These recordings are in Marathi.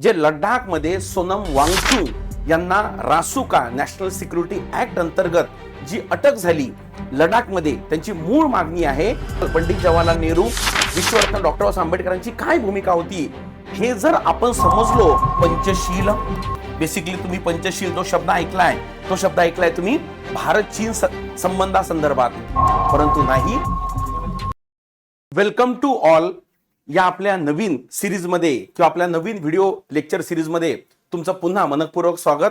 जे लडाखमध्ये सोनम वांगचू यांना रासुका नॅशनल सिक्युरिटी ऍक्ट अंतर्गत जी अटक झाली लडाखमध्ये त्यांची मूळ मागणी आहे पंडित जवाहरलाल नेहरू विश्वरत्न डॉक्टर बाबासाहेब आंबेडकरांची काय भूमिका होती हे जर आपण समजलो पंचशील बेसिकली तुम्ही पंचशील जो शब्द ऐकलाय तो शब्द ऐकलाय तुम्ही भारत चीन संबंधासंदर्भात. परंतु नाही. वेलकम टू ऑल या आपल्या नवीन सिरीजमध्ये किंवा आपल्या नवीन व्हिडिओ लेक्चर सिरीजमध्ये तुमचं पुन्हा मनकपूर्वक स्वागत.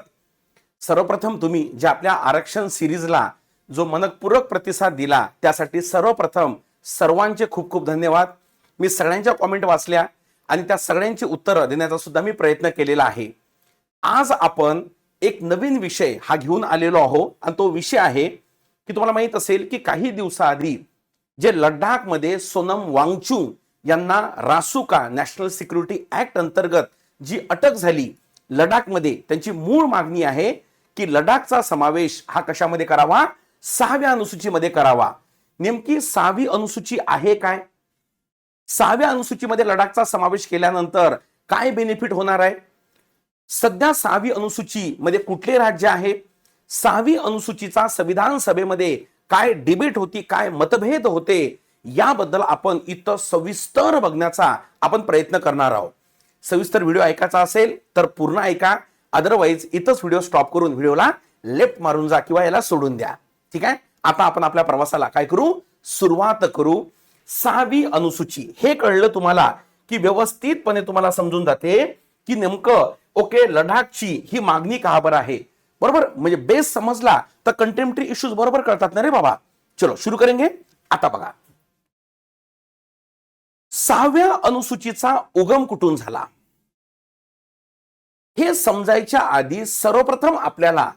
सर्वप्रथम तुम्ही ज्या आपल्या आरक्षण सिरीजला जो मनकपूर्वक प्रतिसाद दिला त्यासाठी सर्वप्रथम सर्वांचे खूप खूप धन्यवाद. मी सगळ्यांच्या कॉमेंट वाचल्या आणि त्या सगळ्यांची उत्तरं देण्याचा सुद्धा मी प्रयत्न केलेला आहे. आज आपण एक नवीन विषय हा घेऊन आलेलो आहो आणि तो विषय आहे की तुम्हाला माहीत असेल की काही दिवसाआधी जे लडाखमध्ये सोनम वांगचू यांना रासुका नॅशनल सिक्युरिटी ऍक्ट अंतर्गत जी अटक झाली लडाखमध्ये त्यांची मूळ मागणी आहे की लडाखचा समावेश हा कशामध्ये करावा? सहाव्या अनुसूचीमध्ये करावा. नेमकी सहावी अनुसूची आहे काय? सहाव्या अनुसूचीमध्ये लडाखचा समावेश केल्यानंतर काय बेनिफिट होणार आहे? सध्या सहावी अनुसूची मध्ये कुठले राज्य आहे? सहावी अनुसूचीचा संविधान सभेमध्ये काय डिबेट होती काय मतभेद होते? याबद्दल आपण इथं सविस्तर बघण्याचा आपण प्रयत्न करणार आहोत. सविस्तर व्हिडिओ ऐकायचा असेल तर पूर्ण ऐका. अदरवाईज इथंच व्हिडिओ स्टॉप करून व्हिडिओला लेफ्ट मारून जा किंवा याला सोडून द्या. ठीक आहे? आता आपण आपल्या प्रवासाला काय करू? सुरुवात करू. सहावी अनुसूची. हे कळलं तुम्हाला की व्यवस्थितपणे तुम्हाला समजून जाते की नेमकं ओके लडाखची ही मागणी का बरं आहे? बरोबर? म्हणजे बेस समजला तर कंटेम्प्टरी इश्यूज बरोबर कळतात ना रे बाबा? चलो सुरू करेंगे. आता बघा. सहाव्या अनुसूचीचा उगम कुठून झाला? हे समजायच्या आधी सर्वप्रथम आपल्याला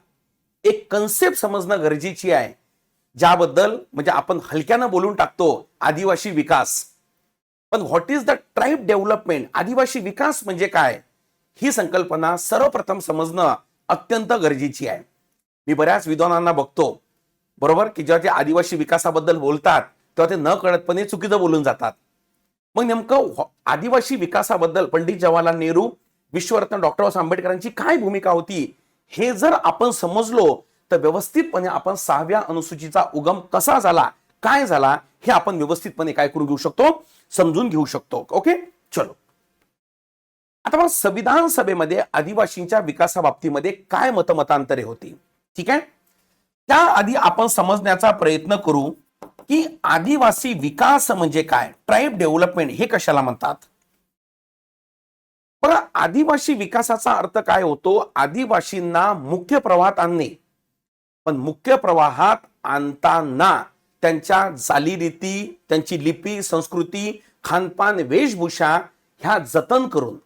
एक कन्सेप्ट समजणं गरजेची आहे. ज्याबद्दल म्हणजे आपण हलक्यानं बोलून टाकतो आदिवासी विकास. पण what is the tribe development आदिवासी विकास म्हणजे काय? ही संकल्पना सर्वप्रथम समजणं अत्यंत गरजेची आहे. मी बऱ्याच विद्वानांना बघतो. बरोबर? की जेव्हा ते आदिवासी विकासाबद्दल बोलतात तेव्हा ते न कळतपणे चुकीचं बोलून जातात. मग नेमकं हो, आदिवासी विकासाबद्दल पंडित जवाहरलाल नेहरू विश्वरत्न डॉक्टर बाबासाहेब आंबेडकरांची काय भूमिका होती हे जर आपण समजलो तर व्यवस्थितपणे आपण सहाव्या अनुसूचीचा उगम कसा झाला काय झाला हे आपण व्यवस्थितपणे काय करू घेऊ शकतो समजून घेऊ शकतो. ओके? चलो. आता मग संविधान सभेमध्ये आदिवासींच्या विकासाबाबतीमध्ये काय मतमतांतरे होती? ठीक आहे? त्याआधी आपण समजण्याचा प्रयत्न करू. की आदिवासी विकास म्हणजे काय? ट्राईब डेव्हलपमेंट हे कशाला म्हणतात? पण आदिवासी विकासाचा अर्थ काय होतो? आदिवासींना मुख्य प्रवाहात आणणे. पण मुख्य प्रवाहात आणताना त्यांच्या चालीरीती त्यांची लिपी संस्कृती खानपान वेशभूषा ह्या जतन करून.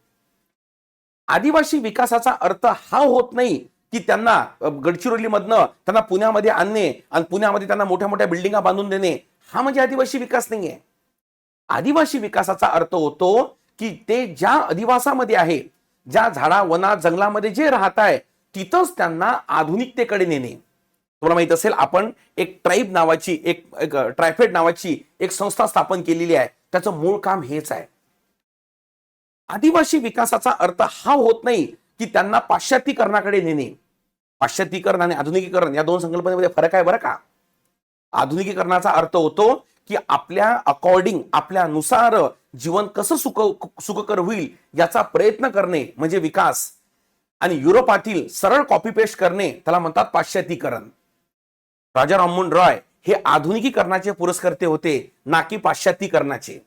आदिवासी विकासाचा अर्थ हा होत नाही की त्यांना गडचिरोलीमधनं त्यांना पुण्यामध्ये आणणे आणि पुण्यामध्ये त्यांना मोठ्या मोठ्या बिल्डिंगा बांधून देणे हा म्हणजे आदिवासी विकास नाही आहे आदिवासी विकासाचा अर्थ होतो की ते ज्या अधिवासामध्ये आहे ज्या झाडा वना जंगलामध्ये जे राहत आहे तिथंच त्यांना आधुनिकतेकडे नेणे. तुम्हाला माहीत असेल आपण एक ट्राईब नावाची एक एक, ट्रायफेड नावाची एक संस्था स्थापन केलेली आहे. त्याचं मूळ काम हेच आहे. आदिवासी विकासाचा अर्थ हा होत नाही की त्यांना पाश्चात्यीकरणाकडे नेणे. पाश्चात्यीकरण आणि आधुनिकीकरण या दोन संकल्पनेमध्ये फरक आहे बरं का? आधुनिकीकरणाचा अर्थ होतो की आपल्या अकॉर्डिंग आपल्यानुसार जीवन कसं सुख सुखकर होईल याचा प्रयत्न करणे म्हणजे विकास. आणि युरोपातील सरळ कॉपी पेस्ट करणे त्याला म्हणतात पाश्चात्यीकरण. राजा राममोहन रॉय हे आधुनिकीकरणाचे पुरस्कर्ते होते ना की पाश्चात्यीकरणाचे.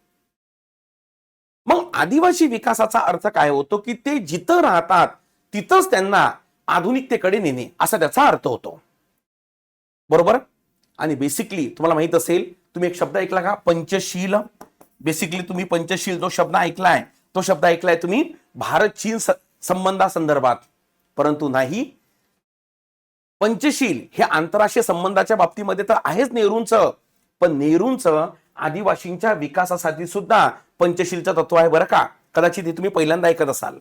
मग आदिवासी विकासाचा अर्थ काय होतो की ते जिथं राहतात तिथंच त्यांना आधुनिकतेकडे नेणे असा त्याचा अर्थ होतो. बरोबर? आणि बेसिकली तुम्हाला माहीत असेल तुम्ही एक शब्द ऐकला का? पंचशील. बेसिकली तुम्ही पंचशील जो शब्द ऐकलाय तो शब्द ऐकलाय तुम्ही भारत चीन संबंधासंदर्भात. परंतु नाही. पंचशील हे आंतरराष्ट्रीय संबंधाच्या बाबतीमध्ये तर आहेच नेहरूंचं. पण नेहरूंचं आदिवासींच्या विकासासाठी सुद्धा पंचशीलचं तत्व आहे बरं का? कदाचित हे तुम्ही पहिल्यांदा ऐकत असाल.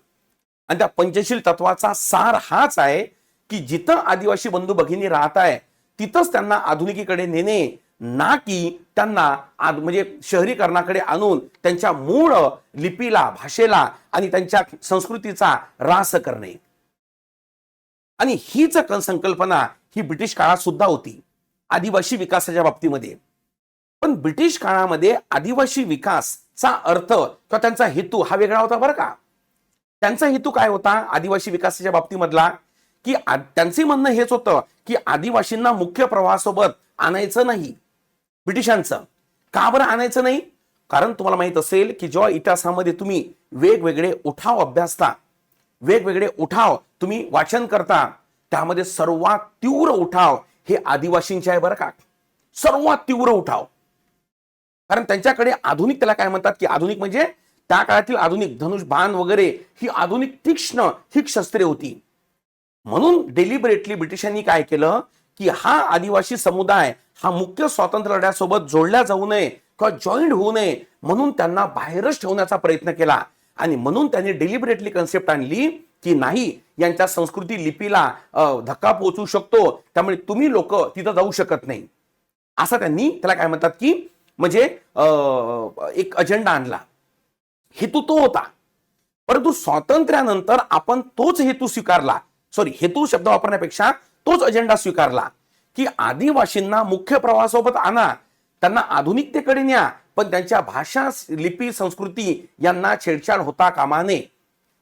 आणि त्या पंचशील तत्वाचा सार हाच आहे की जिथं आदिवासी बंधू भगिनी राहत आहे तिथंच त्यांना आधुनिकीकडे नेणे ना की त्यांना म्हणजे शहरीकरणाकडे आणून त्यांच्या मूळ लिपीला भाषेला आणि त्यांच्या संस्कृतीचा रास करणे. आणि हीच संकल्पना ही ब्रिटिश काळात सुद्धा होती आदिवासी विकासाच्या बाबतीमध्ये. पण ब्रिटिश काळामध्ये आदिवासी विकासचा अर्थ किंवा त्यांचा हेतू हा वेगळा होता बरं का? त्यांचा हेतू काय होता? आदिवासी विकासाच्या बाबतीमधला की त्यांचं त्यांचे म्हणणं हेच होतं की आदिवासींना मुख्य प्रवाहासोबत आणायचं नाही. ब्रिटिशांचं. का बरं आणायचं नाही? कारण तुम्हाला माहीत असेल की जेव्हा इतिहासामध्ये तुम्ही वेगवेगळे उठाव अभ्यासता वेगवेगळे उठाव तुम्ही वाचन करता त्यामध्ये सर्वात तीव्र उठाव हे आदिवासींचे आहे बरं का. सर्वात तीव्र उठाव. कारण त्यांच्याकडे आधुनिक त्याला काय म्हणतात की आधुनिक म्हणजे त्या काळातील आधुनिक धनुष बाण वगैरे ही आधुनिक तीक्ष्ण ही शस्त्रे होती. म्हणून डेलिबरेटली ब्रिटिशांनी काय केलं की हा आदिवासी समुदाय हा मुख्य स्वातंत्र्य लढ्यासोबत जोडला जाऊ नये किंवा जॉईंट होऊ नये म्हणून त्यांना बाहेरच ठेवण्याचा प्रयत्न केला. आणि म्हणून त्यांनी डेलिबरेटली कन्सेप्ट आणली की नाही यांच्या संस्कृती लिपीला धक्का पोहोचू शकतो त्यामुळे तुम्ही लोक तिथं जाऊ शकत नाही. असं त्यांनी त्याला काय म्हणतात की म्हणजे एक अजेंडा आणला. हेतू तो होता. परंतु स्वातंत्र्यानंतर आपण तोच हेतू स्वीकारला. सॉरी हेतू शब्द वापरण्यापेक्षा तोच अजेंडा स्वीकारला. की आदिवासींना मुख्य प्रवाहासोबत आणा. त्यांना आधुनिकतेकडे न्या. पण त्यांच्या भाषा लिपी संस्कृती यांना छेडछाड होता कामा नये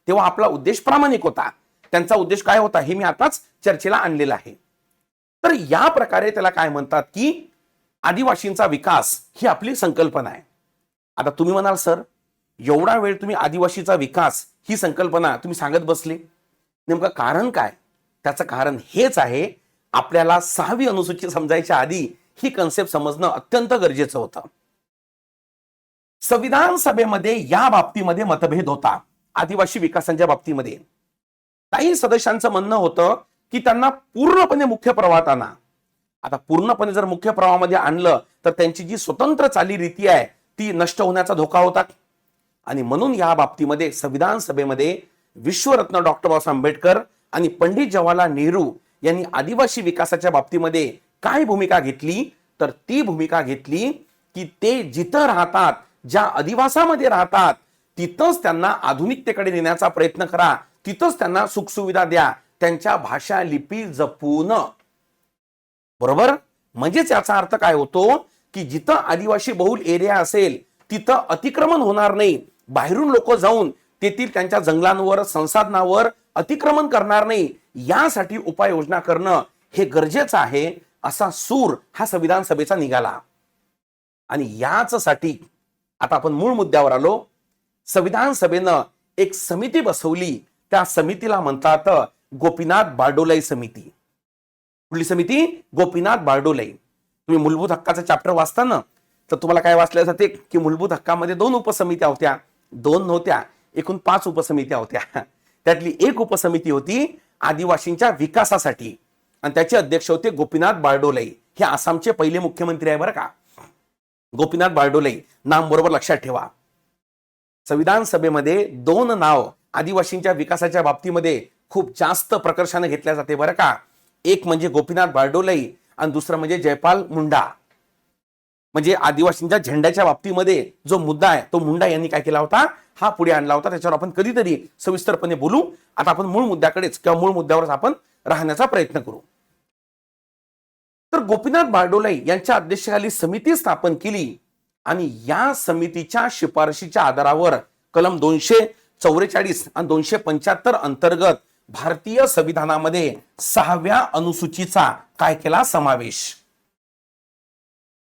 तेव्हा आपला उद्देश प्रामाणिक होता. त्यांचा उद्देश काय होता हे मी आताच चर्चेला आणलेला आहे. तर या प्रकारे त्याला काय म्हणतात की आदिवासींचा विकास ही आपली संकल्पना आहे. आता तुम्ही म्हणाल सर एवढा वेळ तुम्ही आदिवासीचा विकास ही संकल्पना तुम्ही सांगत बसले. नेमकं कारण काय? त्याचं कारण हेच आहे आपल्याला सहावी अनुसूची समजायच्या आधी ही कन्सेप्ट समजणं अत्यंत गरजेचं होतं. संविधान सभेमध्ये या बाबतीमध्ये मतभेद होता आदिवासी विकासांच्या बाबतीमध्ये. काही सदस्यांचं म्हणणं होतं की त्यांना पूर्णपणे मुख्य प्रवाहात आणा. आता पूर्णपणे जर मुख्य प्रवाहामध्ये आणलं तर त्यांची जी स्वतंत्र चालीरीती आहे ती नष्ट होण्याचा धोका होता. आणि म्हणून या बाबतीमध्ये संविधान सभेमध्ये विश्वरत्न डॉक्टर बाबासाहेब आंबेडकर आणि पंडित जवाहरलाल नेहरू यांनी आदिवासी विकासाच्या बाबतीमध्ये काय भूमिका घेतली? तर ती भूमिका घेतली की ते जिथं राहतात ज्या अधिवासामध्ये राहतात तिथंच त्यांना आधुनिकतेकडे नेण्याचा प्रयत्न करा. तिथंच त्यांना सुखसुविधा द्या. त्यांच्या भाषा लिपी जपून. बरोबर? म्हणजेच याचा अर्थ काय होतो की जिथं आदिवासी बहुल एरिया असेल तिथं अतिक्रमण होणार नाही. बाहेरून लोक जाऊन तेथील त्यांच्या जंगलांवर संसाधनावर अतिक्रमण करणार नाही. यासाठी उपाययोजना करणं हे गरजेचं आहे असा सूर हा संविधान सभेचा निघाला. आणि याच साठी आता आपण मूळ मुद्द्यावर आलो. संविधान सभेनं एक समिती बसवली. त्या समितीला म्हणतात गोपीनाथ बारडोलाई समिती. कुठली समिती? गोपीनाथ बारडोलाई. तुम्ही मूलभूत हक्काचं चॅप्टर वाचता ना तर तुम्हाला काय वाचलं जाते की मूलभूत हक्कामध्ये दोन उपसमित्या होत्या. दोन नव्हत्या एकूण पाच उपसमित्या होत्या. त्यातली एक उपसमिती होती आदिवासींच्या विकासासाठी. आणि त्याचे अध्यक्ष होते गोपीनाथ बारडोलाई हे आसामचे पहिले मुख्यमंत्री आहे बरं का. गोपीनाथ बारडोलाई नाम बरोबर लक्षात ठेवा. संविधान सभेमध्ये दोन नाव आदिवासींच्या विकासाच्या बाबतीमध्ये खूप जास्त प्रकर्षाने घेतल्या जाते बरं का. एक म्हणजे गोपीनाथ बारडोलाई आणि दुसरं म्हणजे जयपाल मुंडा. म्हणजे आदिवासींच्या झेंड्याच्या बाबतीमध्ये जो मुद्दा आहे तो मुंडा यांनी काय केला होता? हा पुढे आणला होता. त्याच्यावर आपण कधीतरी सविस्तरपणे बोलू. आता आपण मूळ मुद्द्याकडेच किंवा मूळ मुद्द्यावरच आपण राहण्याचा प्रयत्न करू. तर गोपीनाथ बारडोलाई यांच्या अध्यक्षाखाली समिती स्थापन केली आणि या समितीच्या शिफारशीच्या आधारावर कलम दोनशे चौवेचाळीस आणि दोनशे पंच्याहत्तर अंतर्गत भारतीय संविधानामध्ये सहाव्या अनुसूचीचा काय केला? समावेश.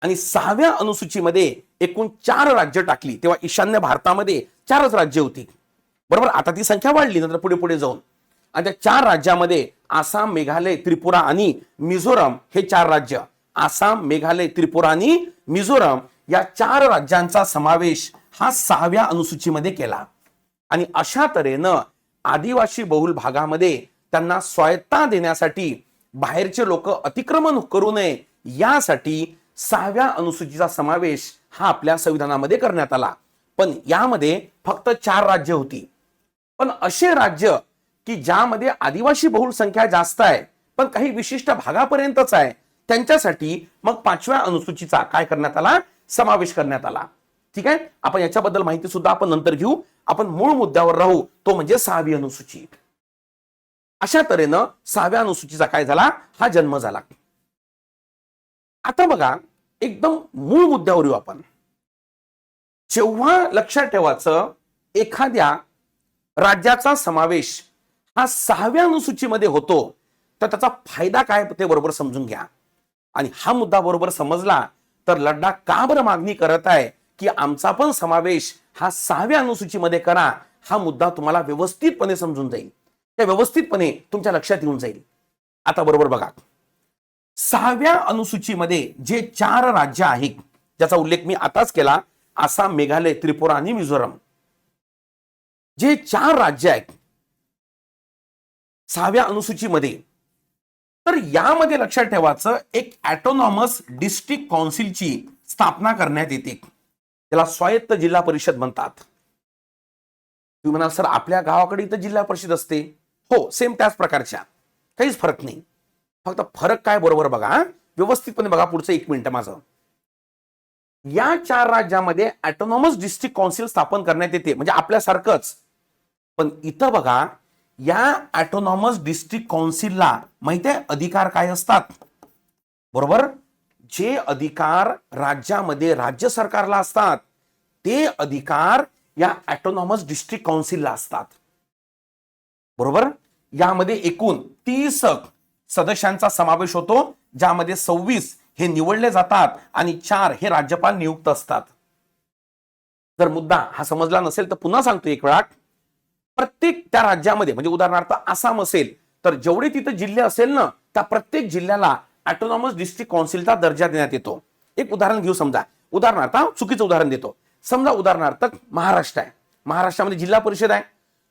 आणि सहाव्या अनुसूचीमध्ये एकूण चार राज्य टाकली. तेव्हा ईशान्य भारतामध्ये चारच राज्य होती. बरोबर? आता ती संख्या वाढली नंतर पुढे पुढे जाऊन. आणि त्या चार राज्यामध्ये आसाम मेघालय त्रिपुरा आणि मिझोरम हे चार राज्य. आसाम मेघालय त्रिपुरा आणि मिझोरम या चार राज्यांचा समावेश हा सहाव्या अनुसूचीमध्ये केला. आणि अशा तऱ्हेनं आदिवासी बहुल भागामध्ये त्यांना स्वायत्ता देण्यासाठी बाहेरचे लोक अतिक्रमण करू नये यासाठी सहाव्या अनुसूचीचा समावेश हा आपल्या संविधानामध्ये करण्यात आला. पण यामध्ये फक्त चार राज्य होती. पण असे राज्य की ज्यामध्ये आदिवासी बहुल संख्या जास्त आहे पण काही विशिष्ट भागापर्यंतच आहे त्यांच्यासाठी मग पाचव्या अनुसूचीचा काय करण्यात आला? समावेश करण्यात आला. ठीक आहे? आपण याच्याबद्दल माहिती सुद्धा आपण नंतर घेऊ. आपण मूळ मुद्द्यावर राहू. तो म्हणजे सहावी अनुसूची. अशा तऱ्हेनं सहाव्या अनुसूचीचा काय झाला? हा जन्म झाला. आता बघा एकदम मूळ मुद्द्यावर येऊ आपण. जेव्हा लक्षात ठेवायचं एखाद्या राज्याचा समावेश हा सहाव्या अनुसूचीमध्ये होतो तर त्याचा फायदा काय ते बरोबर समजून घ्या. आणि हा मुद्दा बरोबर समजला तर लड्डा का बरं मागणी करत आहे की आमचा पण समावेश हा सहाव्या अनुसूचीमध्ये करा हा मुद्दा तुम्हाला व्यवस्थितपणे समजून जाईल. त्या व्यवस्थितपणे तुमच्या लक्षात येऊन जाईल. आता बरोबर बघा. सहाव्या अनुसूचीमध्ये जे चार राज्य आहेत ज्याचा उल्लेख मी आताच केला आसाम मेघालय त्रिपुरा आणि मिझोरम. जे चार राज्य आहेत सहाव्या अनुसूचीमध्ये तर यामध्ये लक्षात ठेवायचं एक ॲटोनॉमस डिस्ट्रिक्ट काउन्सिलची स्थापना करण्यात येते. त्याला स्वायत्त जिल्हा परिषद म्हणतात. तुम्ही म्हणाल सर आपल्या गावाकडे इथं जिल्हा परिषद असते? हो सेम त्याच प्रकारच्या. काहीच फरक नाही. फक्त फरक काय बरोबर बघा व्यवस्थितपणे बघा पुढचं एक मिनिट माझं. या चार राज्यामध्ये ऍटोनॉमस डिस्ट्रिक्ट काउन्सिल स्थापन करण्यात येते. म्हणजे आपल्यासारखंच. पण इथं बघा या ऍटोनॉमस डिस्ट्रिक्ट काउन्सिलला माहिती आहे अधिकार काय असतात? बरोबर? जे अधिकार राज्यामध्ये राज्य सरकारला असतात ते अधिकार या ऍटोनॉमस डिस्ट्रिक्ट काउन्सिलला असतात. बरोबर? यामध्ये एकूण तीस सदस्यांचा समावेश होतो ज्यामध्ये सव्वीस हे निवडले जातात आणि चार हे राज्यपाल नियुक्त असतात. जर मुद्दा हा समजला नसेल तर पुन्हा सांगतो एक वेळा प्रत्येक त्या राज्यामध्ये म्हणजे उदाहरणार्थ आसाम असेल तर जेवढे तिथं जिल्हे असेल ना त्या प्रत्येक जिल्ह्याला ऑटोनॉमस डिस्ट्रिक्ट काउन्सिलचा दर्जा देण्यात येतो. एक उदाहरण घेऊ समजा. उदाहरणार्थ चुकीचं उदाहरण देतो. समजा उदाहरणार्थ महाराष्ट्र आहे. महाराष्ट्रामध्ये जिल्हा परिषद आहे.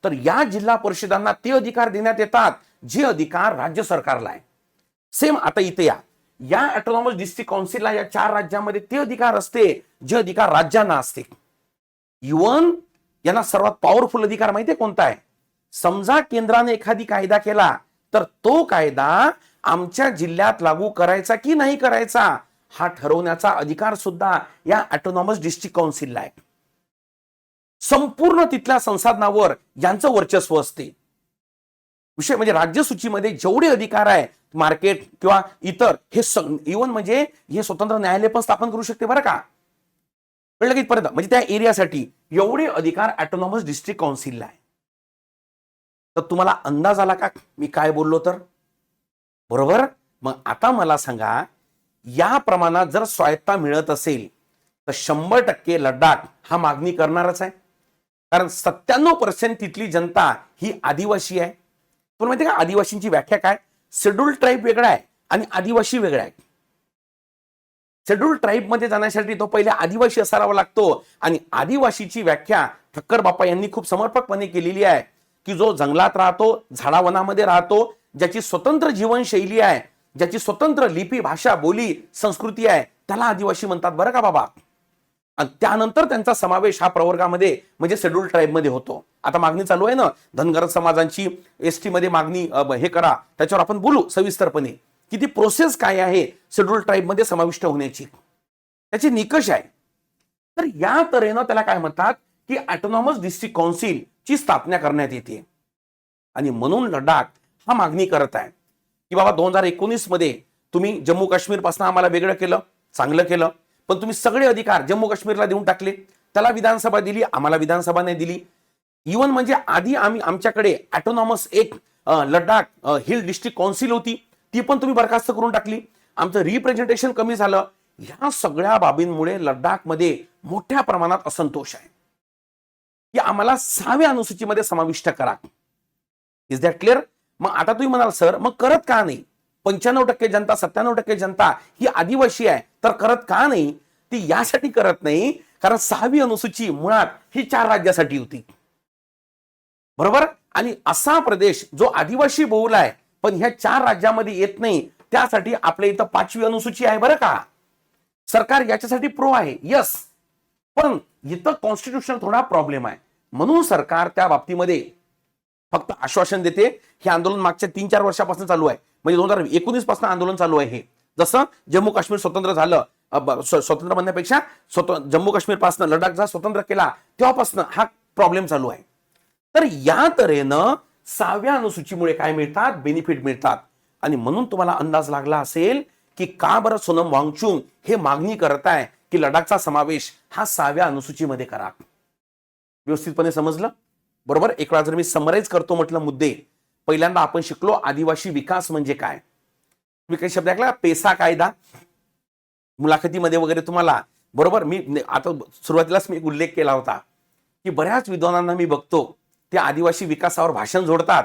तर या जिल्हा परिषदांना ते अधिकार देण्यात येतात जे अधिकार राज्य सरकारला आहे. सेम आता इथे या. या ऑटोनॉमस डिस्ट्रिक्ट काउन्सिलला या चार राज्यांमध्ये ते अधिकार असते जे अधिकार राज्यांना असते. इवन यांना सर्वात पॉवरफुल अधिकार माहितीये कोणता आहे? समजा केंद्राने एखादी कायदा केला तर तो कायदा आमच्या जिल्ह्यात लागू करायचा की नाही करायचा हा ठरवण्याचा अधिकार सुद्धा या ऑटोनॉमस डिस्ट्रिक्ट काउन्सिलला आहे. संपूर्ण तिथल्या संसाधनावर यांचं वर्चस्व असते. विषय म्हणजे राज्य सूचीमध्ये जेवढे अधिकार आहे मार्केट किंवा इतर हे इवन म्हणजे हे स्वतंत्र न्यायालय पण स्थापन करू शकते बरं का? कळलं की परत म्हणजे त्या एरियासाठी एवढे अधिकार ऑटोनॉमस डिस्ट्रिक्ट काउन्सिलला आहे. तर तुम्हाला अंदाज आला का? मी काय बोललो तर? बरोबर? मग आता मला सांगा या प्रमाणात जर स्वायत्ता मिळत असेल तर शंभर टक्के लडाख हा मागणी करणारच आहे. कारण सत्त्याण्णव पर्सेंट तिथली जनता ही आदिवासी आहे. पण माहिती का? आदिवासींची व्याख्या काय? शेड्यूल ट्राईब वेगळा आहे आणि आदिवासी वेगळा आहे. शेड्यूल ट्राईबमध्ये जाण्यासाठी तो पहिले आदिवासी असावा लागतो आणि आदिवासीची व्याख्या ठक्कर बाप्पा यांनी खूप समर्पकपणे केलेली आहे की जो जंगलात राहतो झाडावनामध्ये राहतो ज्याची स्वतंत्र जीवनशैली आहे ज्याची स्वतंत्र लिपी भाषा बोली संस्कृती आहे त्याला आदिवासी म्हणतात. बरं का बाबा? आणि त्यानंतर त्यांचा समावेश हा प्रवर्गामध्ये म्हणजे शेड्यूल ट्राईबमध्ये होतो. आता मागणी चालू आहे ना धनगर समाजांची एस टीमध्ये मागणी हे करा त्याच्यावर आपण बोलू सविस्तरपणे. की ती प्रोसेस काय आहे शेड्यूल ट्राईबमध्ये समाविष्ट होण्याची? त्याचे निकष आहे. तर या तऱ्हेनं त्याला काय म्हणतात की ऑटोनॉमस डिस्ट्रिक्ट काउन्सिल ची स्थापना करण्यात येते. आणि म्हणून लडाख हा मागणी करत आहे. की बाबा दोन हजार एकोणीसमध्ये तुम्ही जम्मू काश्मीरपासून आम्हाला वेगळं केलं चांगलं केलं. पण तुम्ही सगळे अधिकार जम्मू काश्मीरला देऊन टाकले. त्याला विधानसभा दिली आम्हाला विधानसभा नाही दिली. इवन म्हणजे आधी आम्ही आमच्याकडे ऑटोनॉमस एक लडाख हिल डिस्ट्रिक्ट काउन्सिल होती. ती पण तुम्ही बरखास्त करून टाकली. आमचं रिप्रेझेंटेशन कमी झालं. ह्या सगळ्या बाबींमुळे लडाखमध्ये मोठ्या प्रमाणात असंतोष आहे. की आम्हाला सहाव्या अनुसूचीमध्ये समाविष्ट करा. इज दॅट क्लिअर मग आता तुम्ही म्हणाल सर मग करत का नाही? पंच्याण्णव टक्के जनता सत्त्याण्णव टक्के जनता ही आदिवासी आहे. तर करत का नाही? ती यासाठी करत नाही कारण सहावी अनुसूची मुळात ही चार राज्यासाठी होती. बरोबर? आणि असा प्रदेश जो आदिवासी बहुल आहे पण ह्या चार राज्यामध्ये येत नाही त्यासाठी आपल्या इथं पाचवी अनुसूची आहे बरं का? सरकार याच्यासाठी प्रो आहे यस पण इथं कॉन्स्टिट्यूशन थोडा प्रॉब्लेम आहे. म्हणून सरकार त्या बाबतीमध्ये फक्त आश्वासन देते हे आंदोलन मागच्या तीन चार वर्षापासून चालू आहे. म्हणजे दोन हजार एकोणीसपासून आंदोलन चालू आहे हे. जसं जम्मू काश्मीर स्वतंत्र झालं स्वतंत्र म्हणण्यापेक्षा स्वतः जम्मू काश्मीरपासून लडाखचा स्वतंत्र केला तेव्हापासून हा प्रॉब्लेम चालू आहे. तर या तऱ्हेनं सहाव्या अनुसूचीमुळे काय मिळतात? बेनिफिट मिळतात. आणि म्हणून तुम्हाला अंदाज लागला असेल की का बरं सोनम वांगचुंग हे मागणी करत आहे की लडाखचा समावेश हा सहाव्या अनुसूचीमध्ये करा. व्यवस्थितपणे समजलं? बरोबर? एक वेळा जर मी समराईज करतो म्हटलं मुद्दे पहिल्यांदा आपण शिकलो आदिवासी विकास म्हणजे काय? तुम्ही काही शब्द ऐकला? पेसा कायदा. मुलाखतीमध्ये वगैरे तुम्हाला बरोबर? मी आता सुरुवातीलाच मी उल्लेख केला होता की बऱ्याच विद्वानांना मी बघतो ते आदिवासी विकासावर भाषण जोडतात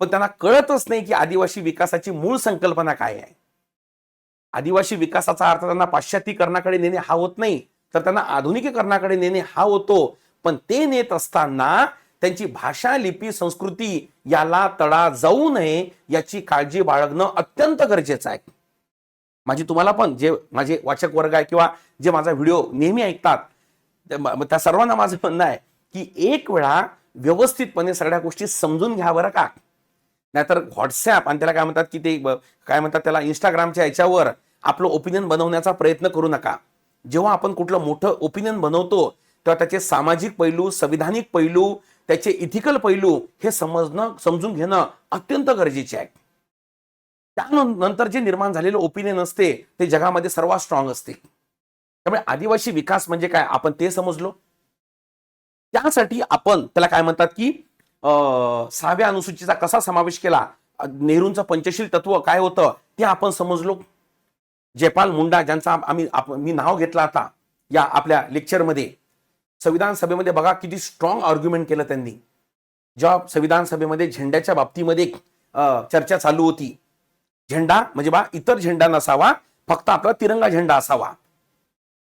पण त्यांना कळतच नाही की आदिवासी विकासाची मूळ संकल्पना काय आहे. आदिवासी विकासाचा अर्थ त्यांना पाश्चात्यीकरणाकडे नेणे हा होत नाही तर त्यांना आधुनिकीकरणाकडे नेणे हा होतो पण ते नेत असताना त्यांची भाषा लिपी संस्कृती याला तडा जाऊ नये याची काळजी बाळगणं अत्यंत गरजेचं आहे. माझी तुम्हाला पण जे माझे वाचक वर्ग आहे किंवा जे माझा व्हिडिओ नेहमी ऐकतात त्या सर्वांना माझं म्हणणं आहे की एक वेळा व्यवस्थितपणे सगळ्या गोष्टी समजून घ्या बरं का. नाहीतर व्हॉट्सॲप आणि त्याला काय म्हणतात की ते काय म्हणतात त्याला इंस्टाग्रामच्या याच्यावर आपलं ओपिनियन बनवण्याचा प्रयत्न करू नका. जेव्हा आपण कुठलं मोठं ओपिनियन बनवतो तेव्हा त्याचे सामाजिक पैलू संविधानिक पैलू त्याचे इथिकल पैलू हे समजणं समजून घेणं अत्यंत गरजेचे आहे. त्यानंतर जे निर्माण झालेलं ओपिनियन असते ते जगामध्ये सर्वात स्ट्रॉंग असते. त्यामुळे आदिवासी विकास म्हणजे काय? आपण ते समजलो. त्यासाठी आपण त्याला काय म्हणतात की अं, सहाव्या अनुसूचीचा कसा समावेश केला? नेहरूंचं पंचशील तत्व काय होतं? ते आपण समजलो. जयपाल मुंडा ज्यांचा आम्ही आप- मी नाव घेतला आता या आपल्या लेक्चरमध्ये संविधान सभेमध्ये बघा किती स्ट्रॉंग आर्ग्युमेंट केलं त्यांनी. जेव्हा संविधान सभेमध्ये झेंड्याच्या बाबतीमध्ये चर्चा चालू होती. झेंडा म्हणजे बा इतर झेंडा नसावा फक्त आपला तिरंगा झेंडा असावा.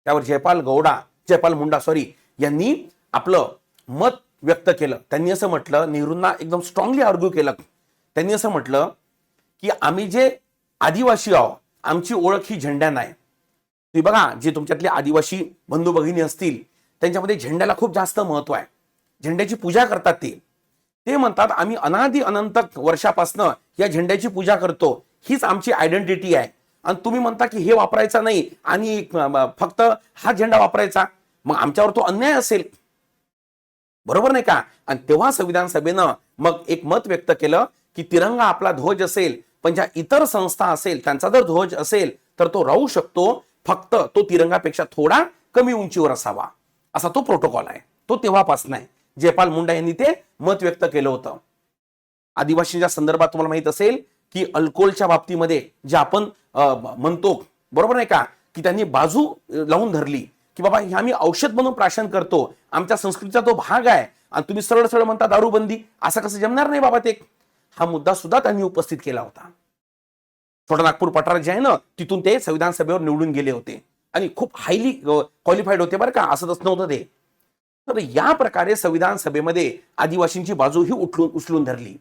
त्यावर जयपाल गौडा जयपाल मुंडा सॉरी यांनी आपलं मत व्यक्त केलं. त्यांनी असं म्हटलं नेहरूंना एकदम स्ट्रॉंगली आर्ग्यू केलं. त्यांनी असं म्हटलं की आम्ही जे आदिवासी आहोत आमची ओळख ही झेंड्या नाही. तुम्ही बघा जे तुमच्यातले आदिवासी बंधू भगिनी असतील त्यांच्यामध्ये झेंड्याला खूप जास्त महत्त्व आहे. झेंड्याची पूजा करतात ते. ते म्हणतात आम्ही अनादी अनंत वर्षापासनं या झेंड्याची पूजा करतो. हीच आमची आयडेंटिटी आहे. आणि तुम्ही म्हणता की हे वापरायचा नाही आणि फक्त हा झेंडा वापरायचा. मग आमच्यावर तो अन्याय असेल. बरोबर नाही का? आणि तेव्हा संविधान सभेनं मग एक मत व्यक्त केलं की तिरंगा आपला ध्वज असेल पण ज्या इतर संस्था असेल त्यांचा जर ध्वज असेल तर तो राहू शकतो. फक्त तो तिरंगापेक्षा थोडा कमी उंचीवर असावा. असा तो प्रोटोकॉल आहे. तो तेव्हापासून आहे जयपाल मुंडा यांनी ते मत व्यक्त केलं होतं. आदिवासींच्या संदर्भात तुम्हाला माहीत असेल की अल्कोहोलच्या बाबतीमध्ये जे आपण म्हणतो बरोबर नाही का? की त्यांनी बाजू लावून धरली की बाबा हे आम्ही औषध म्हणून प्राशन करतो. आमच्या संस्कृतीचा तो भाग आहे. आणि तुम्ही सरळ सरळ म्हणता दारूबंदी असं कसं जमणार नाही बाबा ते? हा मुद्दा सुद्धा त्यांनी उपस्थित केला होता. छोटा नागपूर पठार जे आहे ना तिथून ते संविधान सभेवर निवडून गेले होते. आणि खूप हायली क्वालिफाईड होते बरं का असं तसं नव्हतं ते. तर या प्रकारे संविधान सभेमध्ये आदिवासींची बाजू ही उठलून उचलून धरली.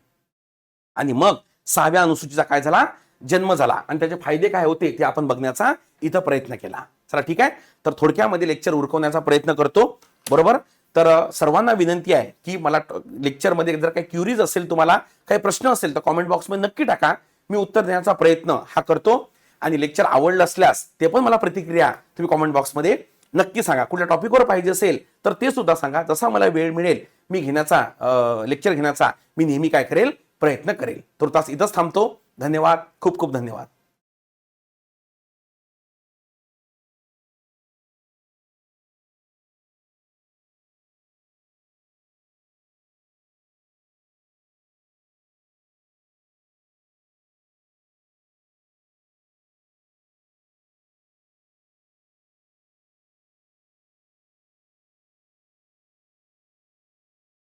आणि मग सहाव्या अनुसूचीचा काय झाला? जन्म झाला. आणि त्याचे फायदे काय होते ते आपण बघण्याचा इथं प्रयत्न केला. चला ठीक आहे? तर थोडक्यामध्ये लेक्चर उरकवण्याचा प्रयत्न करतो. बरोबर? तर सर्वांना विनंती आहे की मला लेक्चरमध्ये जर काही क्युरीज असेल तुम्हाला काही प्रश्न असेल तर कॉमेंट बॉक्समध्ये नक्की टाका. मी उत्तर देण्याचा प्रयत्न हा करतो. आणि लेक्चर आवडलं असल्यास ते पण मला प्रतिक्रिया तुम्ही कॉमेंट बॉक्समध्ये नक्की सांगा. कुठल्या टॉपिकवर पाहिजे असेल तर ते सुद्धा सांगा. जसा मला वेळ मिळेल मी घेण्याचा लेक्चर घेण्याचा मी नेहमी काय करेल? प्रयत्न करेल. तुर्तास इथंच थांबतो. धन्यवाद. खूप खूप धन्यवाद.